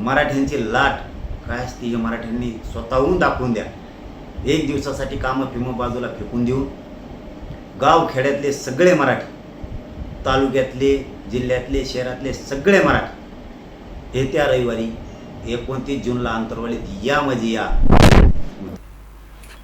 मराठ्यांची लाट काय असते हे मराठ्यांनी स्वतःहून दाखवून द्या. एक दिवसासाठी कामं फिमं बाजूला फेकून देऊन गाव खेड्यातले सगळे मराठी तालुक्यातले जिल्ह्यातले शहरातले सगळे मराठी येत्या रविवारी एकोणतीस जूनला अंतरवालीत या म्हणजे या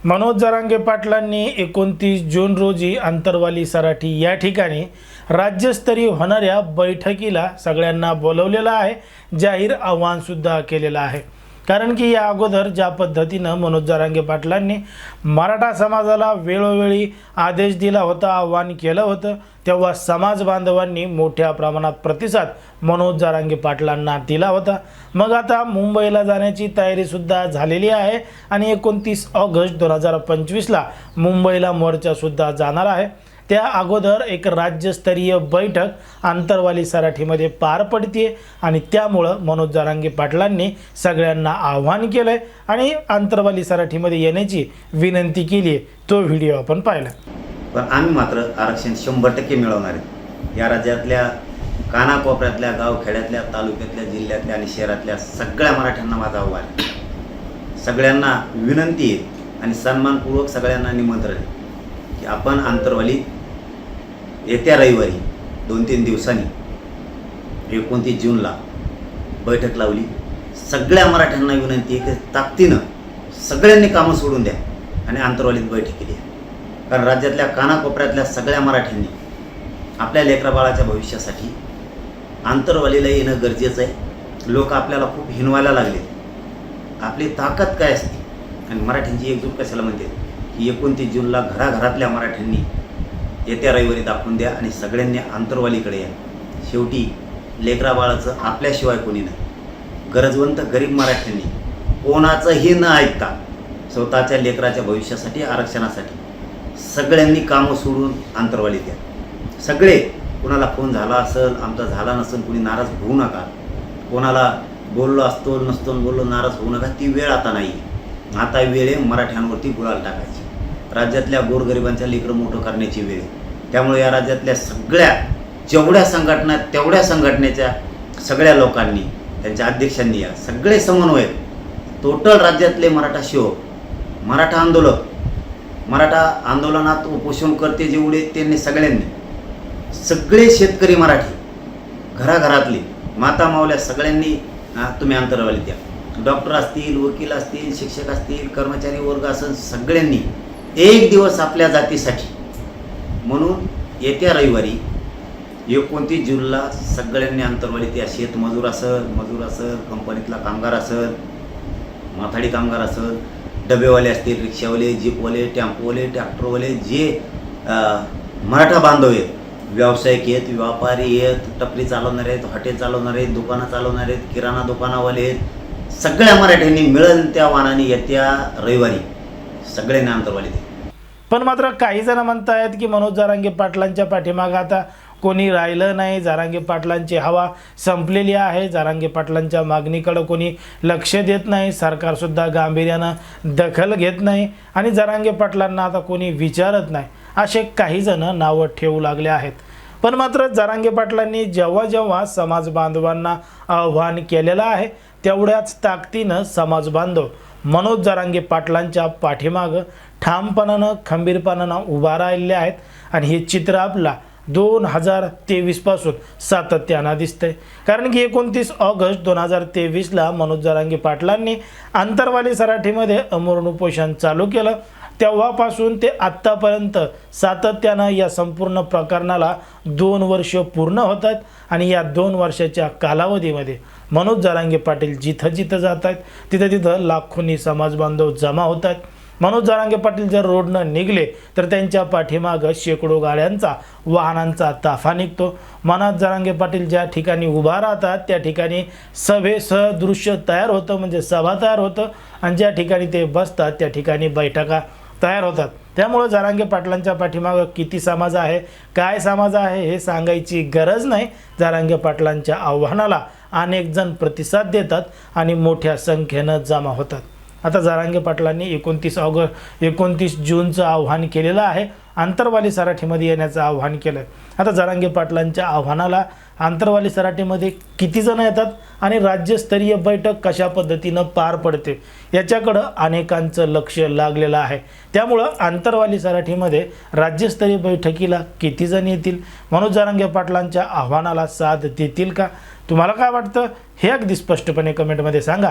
मनोज जरांगे पाटलांनी एकोणतीस जून रोजी अंतरवाली सराठी या ठिकाणी राज्यस्तरीय होणाऱ्या बैठकीला सगळ्यांना बोलवलेलं आहे. जाहीर आव्हानसुद्धा केलेलं आहे. कारण की या अगोदर ज्या पद्धतीनं मनोज जारांगे पाटलांनी मराठा समाजाला वेळोवेळी आदेश दिला होता आव्हान केलं होतं तेव्हा समाज बांधवांनी मोठ्या प्रमाणात प्रतिसाद मनोज जारांगे पाटलांना दिला होता. मग आता मुंबईला जाण्याची तयारीसुद्धा झालेली आहे आणि एकोणतीस ऑगस्ट दोन हजार पंचवीसला मुंबईला मोर्चासुद्धा जाणार आहे. त्या अगोदर एक राज्यस्तरीय बैठक आंतरवाली सराठीमध्ये पार पडते आणि त्यामुळं मनोज जारांगे पाटलांनी सगळ्यांना आव्हान केलं आहे आणि आंतरवाली सराठीमध्ये येण्याची विनंती केली आहे तो व्हिडिओ आपण पाहिला. पण आम्ही मात्र आरक्षण शंभर टक्के मिळवणार आहे. या राज्यातल्या कानाकोपऱ्यातल्या गावखेड्यातल्या तालुक्यातल्या जिल्ह्यातल्या आणि शहरातल्या सगळ्या मराठ्यांना माझा आव्हान आहे. सगळ्यांना विनंती आहे आणि सन्मानपूर्वक सगळ्यांना निमंत्रण आहे की आपण आंतरवाली येत्या रविवारी दोन तीन दिवसांनी एकोणतीस जूनला बैठक लावली. सगळ्या मराठ्यांना विनंती आहे की ताकदीनं सगळ्यांनी कामं सोडून द्या आणि आंतरवालीत बैठक केली कारण राज्यातल्या कानाकोपऱ्यातल्या सगळ्या मराठ्यांनी आपल्या लेकराबाळाच्या भविष्यासाठी आंतरवालीला येणं गरजेचं आहे. लोक आपल्याला खूप हिनवायला लागले आपली ताकद काय असते? आणि मराठ्यांची एकजूट कशाला म्हणते की एकोणतीस जूनला घराघरातल्या मराठ्यांनी येत्या रविवारी दाखवून द्या आणि सगळ्यांनी आंतरवालीकडे या. शेवटी लेकराबाळाचं आपल्याशिवाय कोणी नाही. गरजवंत गरीब मराठ्यांनी कोणाचंही न ऐकता स्वतःच्या लेकराच्या भविष्यासाठी आरक्षणासाठी सगळ्यांनी कामं सोडून आंतरवाली द्या सगळे कोणाला फोन झाला असेल आमचा झाला नसेल कुणी नाराज होऊ नका. कोणाला बोललो असतो नसतो बोललो नाराज होऊ नका ती वेळ आता नाही. आता वेळ आहे मराठ्यांवरती गुळाल टाकायची. राज्यातल्या गोरगरिबांच्या लेकरं मोठं करण्याची वेळ आहे. त्यामुळे या राज्यातल्या सगळ्या जेवढ्या संघटना तेवढ्या संघटनेच्या सगळ्या लोकांनी त्यांच्या अध्यक्षांनी या सगळे समन्वय टोटल राज्यातले मराठा शिव मराठा आंदोलक मराठा आंदोलनात उपोषणकर्ते जेवढे त्यांनी सगळ्यांनी. सगळे शेतकरी मराठी घराघरातले माता मावल्या सगळ्यांनी तुम्ही अंतरावली द्या. डॉक्टर असतील वकील असतील शिक्षक असतील कर्मचारी वर्ग असेल सगळ्यांनी एक दिवस आपल्या जातीसाठी म्हणून येत्या रविवारी एकोणतीस जूनला सगळ्यांनी अंतरवाली त्या शेतमजूर असेल मजूर असेल कंपनीतला कामगार असेल माथाडी कामगार असेल डबेवाले असतील रिक्षावाले जीपवाले टेम्पोवाले ट्रॅक्टरवाले जे मराठा बांधव आहेत व्यावसायिक आहेत व्यापारी आहेत टपरी चालवणारे आहेत हॉटेल चालवणारे आहेत दुकानं चालवणारे आहेत किराणा दुकानावाले आहेत सगळ्या मराठ्यांनी मिळेल त्या वाहनाने येत्या रविवारी सगळ्यांनी अंतरवाली ते पण मात्र काही जण म्हणतायत की मनोज जारांगे पाटलांच्या पाठीमागं आता कोणी राहिलं नाही. जारांगे पाटलांची हवा संपलेली आहे. जारांगे पाटलांच्या मागणीकडं कोणी लक्ष देत नाही. सरकारसुद्धा गांभीर्यानं दखल घेत नाही आणि जारांगे पाटलांना आता कोणी विचारत नाही असे काही जण नावं ठेवू लागले आहेत. पण मात्र जारांगे पाटलांनी जेव्हा जेव्हा समाज बांधवांना आव्हान केलेलं आहे तेवढ्याच ताकदीनं समाज बांधव मनोज जारांगे पाटलांच्या पाठीमागं ठामपणानं खंबीरपणानं उभा राहिलेले आहेत आणि हे चित्र आपला दोन हजार तेवीसपासून सातत्यानं दिसतंय. कारण की एकोणतीस ऑगस्ट दोन हजार तेवीसला मनोज जरांगी पाटलांनी आंतरवाली सराठीमध्ये अमरण उपोषण चालू केलं. तेव्हापासून ते आत्तापर्यंत सातत्यानं या संपूर्ण प्रकरणाला दोन वर्ष पूर्ण होत आहेत आणि या दोन वर्षाच्या कालावधीमध्ये मनोज जरांगे पाटील जिथं जिथं जात आहेत तिथं तिथं लाखोंनी समाज बांधव जमा होत आहेत. मनोज जरांगे पाटील जर रोडनं निघले तर त्यांच्या पाठीमागं शेकडो गाड्यांचा वाहनांचा ताफा निघतो. मनोज जरांगे पाटील ज्या ठिकाणी उभा राहतात त्या ठिकाणी सभेसह दृश्य तयार होतं म्हणजे सभा तयार होतं आणि ज्या ठिकाणी ते बसतात त्या ठिकाणी बैठका तयार होतात. त्यामुळं जरांगे पाटलांच्या पाठीमागं किती समाज आहे काय समाज आहे हे सांगायची गरज नाही. जरांगे पाटलांच्या आव्हानाला अनेक जण प्रतिसाद देतात आणि मोठ्या संख्येनं जमा होतात. आता जारांगे पाटलांनी एकोणतीस ऑगस्ट एकोणतीस जूनचं आव्हान केलेलं आहे. आंतरवाली सराठीमध्ये येण्याचं आव्हान केलं आहे आता जारांगे पाटलांच्या आव्हानाला आंतरवाली सराठीमध्ये किती जण येतात आणि राज्यस्तरीय बैठक कशा पद्धतीनं पार पडते याच्याकडं अनेकांचं लक्ष लागलेलं आहे. त्यामुळं आंतरवाली सराठीमध्ये राज्यस्तरीय बैठकीला किती जण येतील? मनोज जारांगे पाटलांच्या आव्हानाला साथ देतील का? तुम्हाला काय वाटतं? हे अगदी स्पष्टपणे कमेंटमध्ये सांगा.